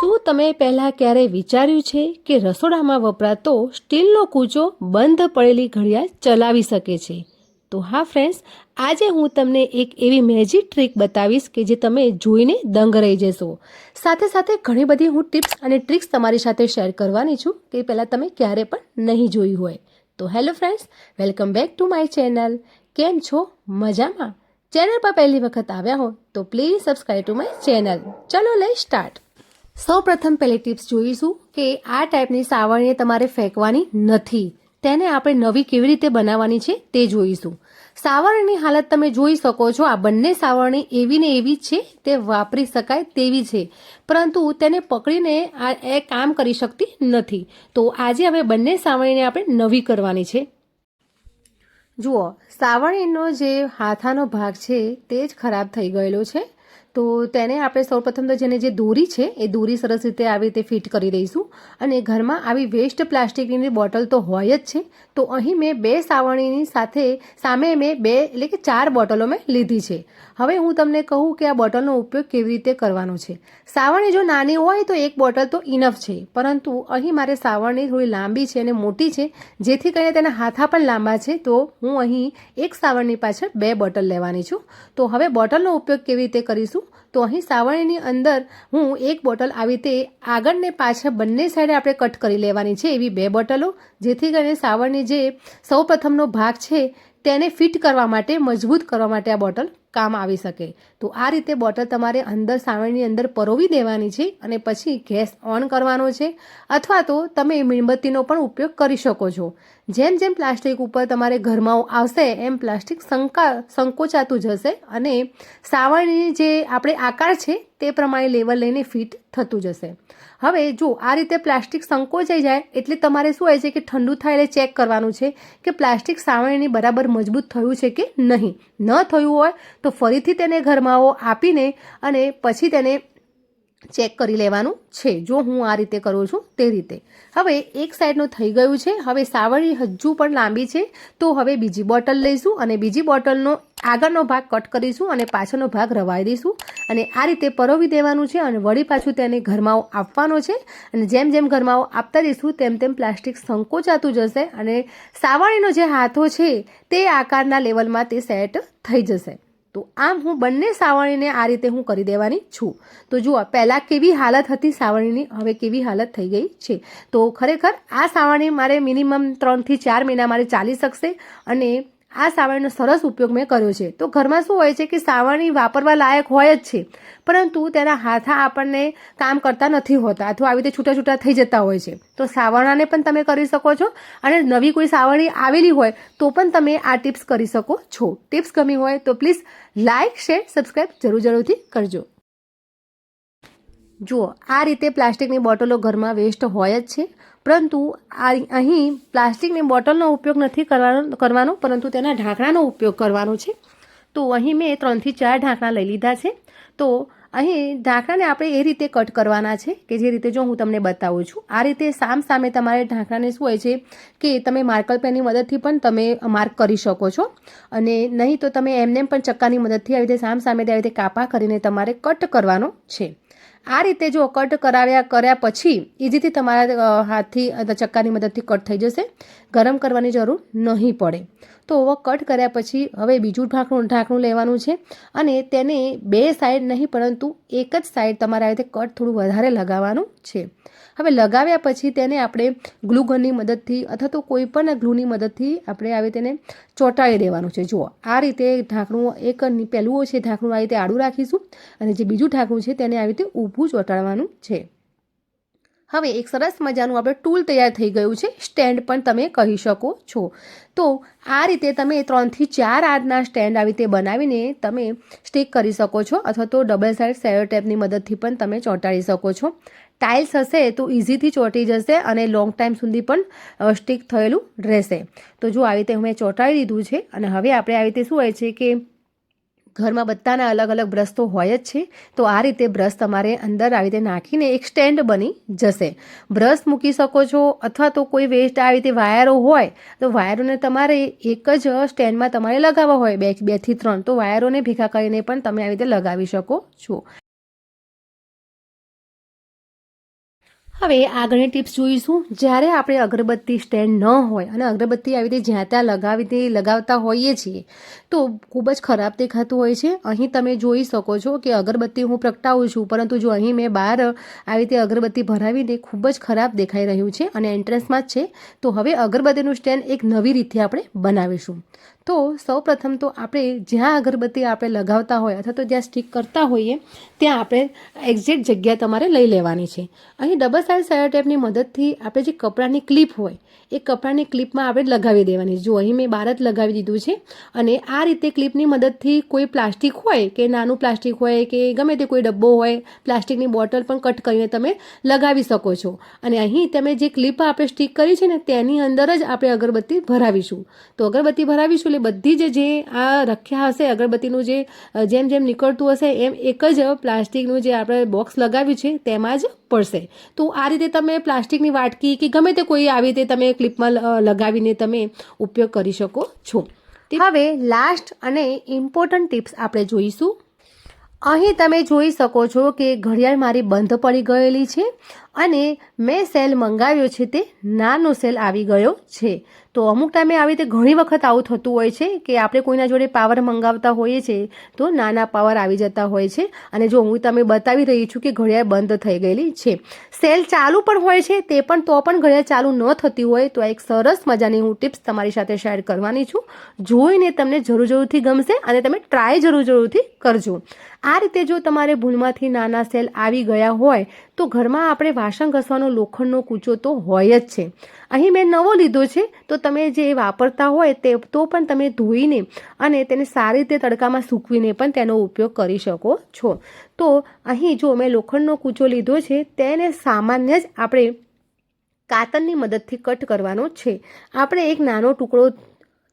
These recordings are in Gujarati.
શું તમે પહેલાં ક્યારેય વિચાર્યું છે કે રસોડામાં વપરાતો સ્ટીલનો કૂચો બંધ પડેલી ઘડિયાળ ચલાવી શકે છે? તો હા ફ્રેન્ડ્સ આજે હું તમને એક એવી મેજિક ટ્રીક બતાવીશ કે જે તમે જોઈને દંગ રહી જશો. સાથે સાથે ઘણી બધી હું ટિપ્સ અને ટ્રિક્સ તમારી સાથે શેર કરવાની છું કે પહેલાં તમે ક્યારે પણ નહીં જોઈ હોય. તો hello friends welcome back to my channel કેમ છો? મજામાં? ચેનલ પર પહેલી વખત આવ્યા હો તો please subscribe to my channel ચલો લઈ સ્ટાર્ટ સૌ પ્રથમ પહેલી ટિપ્સ જોઈશું કે આ ટાઈપની સાવરણીને તમારે ફેંકવાની નથી. તેને આપણે નવી કેવી રીતે બનાવવાની છે તે જોઈશું. સાવરણીની હાલત તમે જોઈ શકો છો, આ બંને સાવરણી એવી ને એવી છે, તે વાપરી શકાય તેવી છે. પરંતુ તેને પકડીને આ એ કામ કરી શકતી નથી. તો આજે હવે બંને સાવરણીને આપણે નવી કરવાની છે. જુઓ, સાવરણીનો જે હાથાનો ભાગ છે, તે જ ખરાબ થઈ ગયેલો છે. તો તેને આપણે સૌપ્રથમ તો જેને જે દોરી છે, એ દોરી સરસ રીતે આવી રીતે ફિટ કરી દઈશું. અને ઘરમાં આવી વેસ્ટ પ્લાસ્ટિકની બોટલ તો હોય જ છે, તો અહીં મેં બે સાવરણીની સાથે, સામે મેં બે એટલે કે ચાર બોટલો મેં લીધી છે. હવે હું તમને કહું કે આ બોટલનો ઉપયોગ કેવી રીતે કરવાનો છે. સાવરણી જો નાની હોય તો એક બોટલ તો ઇનફ છે, પરંતુ અહીં મારે સાવરણી થોડી લાંબી છે અને મોટી છે, જેથી કરીને તેના હાથા પણ લાંબા છે, તો હું અહીં એક સાવરણી પાછળ બે બોટલ લેવાની છું. તો હવે બોટલનો ઉપયોગ કેવી રીતે કરીશું? તો અહીં સાવરણીની અંદર હું એક બોટલ આવી રીતે આગળ ને પાછળ બંને સાઈડે આપણે કટ કરી લેવાની છે એવી બે બોટલો, જેથી કરીને સાવરણી જે સૌપ્રથમનો ભાગ છે તેને ફિટ કરવા માટે, મજબૂત કરવા માટે આ બોટલ કામ આવી શકે. તો આ રીતે બોટલ તમારે અંદર સાવણની અંદર પરોવી દેવાની છે અને પછી ગેસ ઓન કરવાનો છે અથવા તો તમે મીણબત્તીનો પણ ઉપયોગ કરી શકો છો. જેમ જેમ પ્લાસ્ટિક ઉપર તમારે ઘરમાં આવશે, એમ પ્લાસ્ટિક સંકા સંકોચાતું જશે અને સાવરણીની જે આપણે આકાર છે તે પ્રમાણે લેવલ લઈને ફિટ થતું જશે. હવે જો આ રીતે પ્લાસ્ટિક સંકોચાઈ જાય, એટલે તમારે શું હોય છે કે ઠંડુ થાય એટલે ચેક કરવાનું છે કે પ્લાસ્ટિક સાવરણીની બરાબર મજબૂત થયું છે કે નહીં. ન થયું હોય તો ફરીથી તેને ઘરમાવો આપીને અને પછી તેને ચેક કરી લેવાનું છે. જો હું આ રીતે કરું છું તે રીતે. હવે એક સાઈડનું થઈ ગયું છે. હવે સાવરણી હજુ પણ લાંબી છે. તો હવે બીજી બોટલ લઈશું અને બીજી બોટલનો આગળનો ભાગ કટ કરીશું અને પાછળનો ભાગ રવાઈ દઈશું. અને આ રીતે પરોવી દેવાનું છે અને વળી પાછું તેને ઘરમાવો આપવાનો છે. અને જેમ જેમ ઘરમાવો આપતા જઈશું તેમ તેમ પ્લાસ્ટિક સંકોચાતું જશે અને સાવરણીનો જે હાથો છે તે આકારના લેવલમાં તે સેટ થઈ જશે. તો આમ હું બંને સાવરણીને આ રીતે હું કરી દેવાની છું. તો જુઓ, પહેલાં કેવી હાલત હતી સાવરણીની, હવે કેવી હાલત થઈ ગઈ છે. તો ખરેખર આ સાવરણી મારે મિનિમમ ત્રણથી ચાર મહિના મારે ચાલી શકશે અને આ સાવણનો સરસ ઉપયોગ મેં કર્યો છે. તો ઘરમાં શું હોય છે કે સાવરણી વાપરવા લાયક હોય જ છે, પરંતુ તેના હાથા આપણને કામ કરતા નથી હોતા અથવા આવી રીતે છૂટા છૂટા થઈ જતા હોય છે. તો સાવરણાને પણ તમે કરી શકો છો અને નવી કોઈ સાવરણી આવેલી હોય તો પણ તમે આ ટિપ્સ કરી શકો છો. ટિપ્સ ગમી હોય તો પ્લીઝ લાઇક, શેર સબસ્ક્રાઈબ જરૂર જરૂરથી કરજો. જુઓ, આ રીતે પ્લાસ્ટિકની બોટલો ઘરમાં વેસ્ટ હોય જ છે, પરંતુ અહીં પ્લાસ્ટિકની બોટલનો ઉપયોગ નથી કરવાનો કરવાનો, પરંતુ તેના ઢાંકણાનો ઉપયોગ કરવાનો છે. તો અહીં મેં ત્રણથી ચાર ઢાંકણા લઈ લીધા છે. તો અહીં ઢાંકણાને આપણે એ રીતે કટ કરવાના છે કે જે રીતે જો હું તમને બતાવું છું. આ રીતે સામ સામે તમારે ઢાંકણાને શું હોય છે કે તમે માર્કર પેનની મદદથી પણ તમે માર્ક કરી શકો છો. અને નહીં તો તમે એમને પણ ચક્કાની મદદથી આવી રીતે સામ સામે આવી રીતે કાપા કરીને તમારે કટ કરવાનો છે. આ રીતે જો કટ કરાવ્યા કર્યા પછી ઇઝીથી તમારા હાથથી ચક્કાની મદદથી કટ થઈ જશે. ગરમ કરવાની જરૂર નહીં પડે. તો કટ કર્યા પછી હવે બીજું ઢાંકણું ઢાંકણું લેવાનું છે અને તેને બે સાઈડ નહીં પરંતુ એક જ સાઈડ તમારે આ રીતે કટ થોડું વધારે લગાવવાનું છે. હવે લગાવ્યા પછી તેને આપણે ગ્લુગનની મદદથી અથવા તો કોઈ પણ ગ્લુની મદદથી આપણે આવી તેને ચોંટાડી દેવાનું છે. જુઓ, આ રીતે ઢાંકણું એક પહેલું છે, ઢાંકણું આ રીતે આડું રાખીશું અને જે બીજું ઢાંકણું છે તેને આવી રીતે ઊભું ચોંટાડવાનું છે. હવે એક સરસ મજાનું આપણે ટૂલ તૈયાર થઈ ગયું છે, સ્ટેન્ડ પણ તમે કહી શકો છો. તો આ રીતે તમે ત્રણથી ચાર આડના સ્ટેન્ડ આવી રીતે બનાવીને તમે સ્ટીક કરી શકો છો અથવા તો ડબલ સાઇડ સેલો ટેપની મદદથી પણ તમે ચોંટાડી શકો છો. ટાઇલ્સ હશે તો ઇઝીથી ચોંટી જશે અને લોંગ ટાઈમ સુધી પણ સ્ટીક થયેલું રહેશે. તો જો આવી રીતે મેં ચોંટાડી દીધું છે અને હવે આપણે આવી રીતે શું હોય છે કે ઘરમાં બધાના અલગ અલગ બ્રશ તો હોય જ છે, તો આ રીતે બ્રશ તમારે અંદર આવી રીતે નાખીને એક સ્ટેન્ડ બની જશે. બ્રશ મૂકી શકો છો અથવા તો કોઈ વેસ્ટ આવી રીતે વાયરો હોય, તો વાયરોને તમારે એક જ સ્ટેન્ડમાં તમારે લગાવવા હોય, બે બેથી ત્રણ, તો વાયરોને ભેગા કરીને પણ તમે આવી રીતે લગાવી શકો છો. હવે આગળની ટિપ્સ જોઈશું. જ્યારે આપણે અગરબત્તી સ્ટેન્ડ ન હોય અને અગરબત્તી આવી રીતે જ્યાં ત્યાં લગાવી લગાવતા હોઈએ છીએ, તો ખૂબ જ ખરાબ દેખાતું હોય છે. અહીં તમે જોઈ શકો છો કે અગરબત્તી હું પ્રગટાવું છું, પરંતુ જો અહીં મેં બહાર આવી રીતે અગરબત્તી ભરાવીને ખૂબ જ ખરાબ દેખાઈ રહ્યું છે અને એન્ટ્રન્સમાં જ છે, તો હવે અગરબત્તીનું સ્ટેન્ડ એક નવી રીતે આપણે બનાવીશું. તો સૌપ્રથમ તો આપણે જ્યાં અગરબત્તી આપણે લગાવતા હોય અથવા તો જ્યાં સ્ટીક કરતા હોઈએ, ત્યાં આપણે એક્ઝેક્ટ જગ્યા તમારે લઈ લેવાની છે. અહીં ડબલ સાઇઝ સાયર ટેપની મદદથી આપણે જે કપડાની ક્લિપ હોય, એ કપડાની ક્લિપમાં આપણે લગાવી દેવાની જો અહીં મેં બહાર જ લગાવી દીધું છે અને આ રીતે ક્લિપની મદદથી કોઈ પ્લાસ્ટિક હોય કે નાનું પ્લાસ્ટિક હોય કે ગમે તે કોઈ ડબ્બો હોય પ્લાસ્ટિકની બોટલ પણ કટ કરીને તમે લગાવી શકો છો. અને અહીં તમે જે ક્લિપ આપણે સ્ટીક કરી છે ને, તેની અંદર જ આપણે અગરબત્તી ભરાવીશું. તો અગરબત્તી ભરાવીશું એટલે બધી જ જે આ રખ્યા હશે, અગરબત્તીનું જે જેમ જેમ નીકળતું હશે, એમ એક જ પ્લાસ્ટિકનું જે આપણે બોક્સ લગાવ્યું છે, તેમાં જ પડશે. તો આ રીતે તમે પ્લાસ્ટિકની વાટકી કે ગમે તે કોઈ આવી રીતે તમે ક્લિપમાં લગાવીને તમે ઉપયોગ કરી શકો છો. હવે લાસ્ટ અને ઇમ્પોર્ટન્ટ ટિપ્સ આપણે જોઈશું. અહીં તમે જોઈ શકો છો કે ઘડિયાળ મારી બંધ પડી ગયેલી છે અને મેં સેલ મંગાવ્યો છે તે નાનો સેલ આવી ગયો છે. તો અમુક ટાઈમે આવી રીતે ઘણી વખત આવું થતું હોય છે કે આપણે કોઈના જોડે પાવર મંગાવતા હોઈએ છીએ તો નાના પાવર આવી જતા હોય છે. અને જો હું તમે બતાવી રહી છું કે ઘડિયાળ બંધ થઈ ગયેલી છે. સેલ ચાલુ પણ હોય છે તે પણ તો પણ ઘડિયાળ ચાલુ ન થતી હોય તો આ એક સરસ મજાની હું ટિપ્સ તમારી સાથે શેર કરવાની છું. જોઈને તમને જરૂર જરૂરથી ગમશે અને તમે ટ્રાય જરૂર જરૂરથી કરજો. આ રીતે જો તમારે ભૂલમાંથી નાના સેલ આવી ગયા હોય તો ઘરમાં આપણે વાસણ ઘસવાનો લોખંડનો કૂચો તો હોય જ છે. અહીં મેં નવો લીધો છે, તો તમે જે વાપરતા હોય તે તો પણ તમે ધોઈને અને તેને સારી રીતે તડકામાં સૂકવીને પણ તેનો ઉપયોગ કરી શકો છો. તો અહીં જો મેં લોખંડનો કૂચો લીધો છે, તેને સામાન્ય જ આપણે કાતરની મદદથી કટ કરવાનો છે. આપણે એક નાનો ટુકડો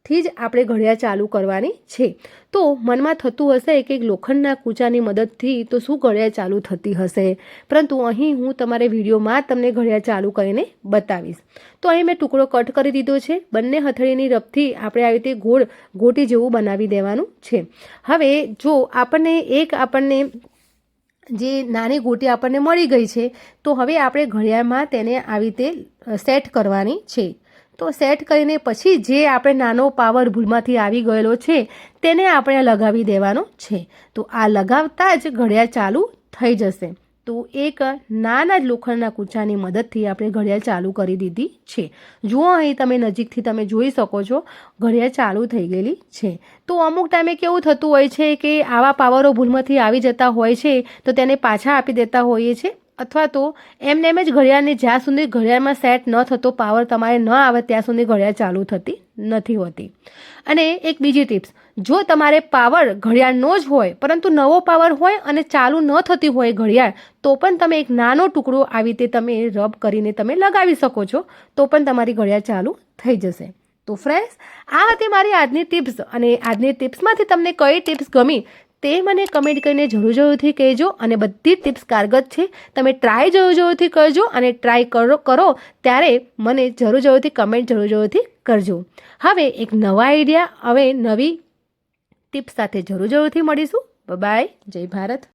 થી જ આપણે ઘડિયાળ ચાલુ કરવાની છે. તો મનમાં થતું હશે કે લોખંડના કૂચાની મદદથી તો શું ઘડિયાળ ચાલુ થતી હશે? પરંતુ અહીં હું તમારે વિડીયોમાં તમને ઘડિયાળ ચાલુ કરીને બતાવીશ. તો અહીં મેં ટુકડો કટ કરી દીધો છે. બંને હથેળીની રફથી આપણે આવી રીતે ગોળ ગોટી જેવું બનાવી દેવાનું છે. હવે જો આપણને એક આપણને જે નાની ગોટી આપણને મળી ગઈ છે, તો હવે આપણે ઘડિયાળમાં તેને આવી રીતે સેટ કરવાની છે. તો સેટ કરીને પછી જે આપણે નાનો પાવર ભૂલમાંથી આવી ગયેલો છે, તેને આપણે લગાવી દેવાનો છે. તો આ લગાવતા જ ઘડિયાળ ચાલુ થઈ જશે. તો એક નાના જ લોખંડના કૂચાની મદદથી આપણે ઘડિયાળ ચાલુ કરી દીધી છે. જુઓ અહીં તમે નજીકથી તમે જોઈ શકો છો, ઘડિયાળ ચાલુ થઈ ગયેલી છે. તો અમુક ટાઈમે કેવું થતું હોય છે કે આવા પાવરો ભૂલમાંથી આવી જતા હોય છે, તો તેને પાછા આપી દેતા હોઈએ છે. અથવા તો એમને એમ જ ઘડિયાળને જ્યાં સુધી ઘડિયાળમાં સેટ ન થતો પાવર તમારે ન આવે ત્યાં સુધી ઘડિયાળ ચાલુ થતી નથી હોતી. અને એક બીજી ટિપ્સ જો તમારે પાવર ઘડિયાળનો જ હોય, પરંતુ નવો પાવર હોય અને ચાલુ ન થતી હોય ઘડિયાળ, તો પણ તમે એક નાનો ટુકડો આવી રીતે તમે રબ કરીને તમે લગાવી શકો છો, તો પણ તમારી ઘડિયાળ ચાલુ થઈ જશે. તો ફ્રેન્ડ્સ આ હતી મારી આજની ટિપ્સ અને આજની ટિપ્સમાંથી તમને કઈ ટિપ્સ ગમી તે મને કમેન્ટ કરીને જરૂર જરૂરથી કહેજો અને બધી ટિપ્સ કારગત છે. તમે ટ્રાય જરૂર જરૂરથી કરજો અને ટ્રાય કરો કરો ત્યારે મને જરૂર જરૂરથી કમેન્ટ જરૂર જરૂરથી કરજો. હવે એક નવા આઈડિયા હવે નવી ટિપ્સ સાથે જરૂર જરૂરથી મળીશું. બાય જય ભારત.